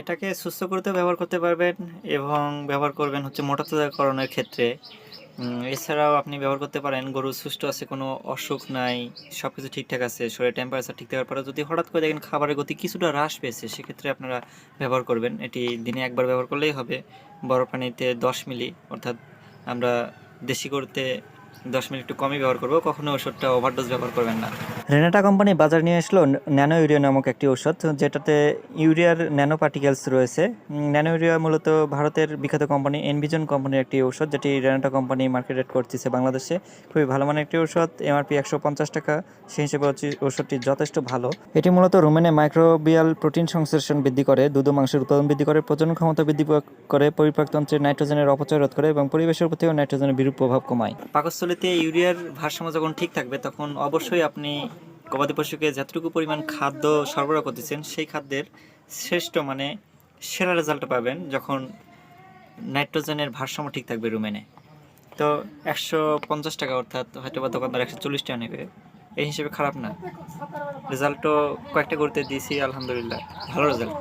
এটাকে সুস্থ করতেও ব্যবহার করতে পারবেন এবং ব্যবহার করবেন হচ্ছে মোটাতাজাকরণের ক্ষেত্রে। এছাড়াও আপনি ব্যবহার করতে পারেন, গরু সুস্থ আছে, কোনো অসুখ নাই সব কিছু ঠিকঠাক আছে, শরীরের টেম্পারেচার ঠিক থাকার পরে যদি হঠাৎ করে দেখেন খাবারের গতি কিছুটা হ্রাস পেয়েছে, সেক্ষেত্রে আপনারা ব্যবহার করবেন। এটি দিনে একবার ব্যবহার করলেই হবে। বড় পানিতে দশ মিলি, অর্থাৎ আমরা দেশি করতে দশ মিনিট একটু কমই ব্যবহার করব কখনো ওষুধটা ওভারডোজ ব্যবহার করবেন না। রেনাটা কোম্পানি বাজার নিয়ে আসলো ন্যানো ইউরিয়া নামক একটি ওষুধ যেটাতে ইউরিয়ার ন্যানো পার্টিকেলস রয়েছে। ন্যানো ইউরিয়া মূলত ভারতের বিখ্যাত কোম্পানি এনভিজন কোম্পানির একটি ওষুধ যেটি রেনাটা কোম্পানি মার্কেটেড করতেছে বাংলাদেশে। খুবই ভালো মানের একটি ওষুধ এমআরপি একশো পঞ্চাশ টাকা সেই হিসেবে ওষুধটি যথেষ্ট ভালো। এটি মূলত রুমেনে মাইক্রোবিয়াল প্রোটিন সংশ্লেষণ বৃদ্ধি করে দুধ মাংসের উৎপাদন বৃদ্ধি করে প্রজনন ক্ষমতা বৃদ্ধি করে পরিপাকতন্ত্রের নাইট্রোজেনের অপচয় রোধ করে এবং পরিবেশের প্রতিও নাইট্রোজেনের বিরূপ প্রভাব কমায়। পাকস্থলীতে ইউরিয়ার ভারসাম্য যখন ঠিক থাকবে, তখন অবশ্যই আপনি গবাদি পশুকে যতটুকু পরিমাণ খাদ্য সরবরাহ করতেছেন, সেই খাদ্যের শ্রেষ্ঠ মানে সেরা রেজাল্ট পাবেন যখন নাইট্রোজেনের ভারসাম্য ঠিক থাকবে রুমেনে। তো একশো পঞ্চাশ টাকা অর্থাৎ হয়তো বা দোকানদার একশো চল্লিশ টাকা নেবে। এই হিসেবে খারাপ না। রেজাল্টও কয়েকটা করতে দিয়েছি, আলহামদুলিল্লাহ। ভালো রেজাল্ট।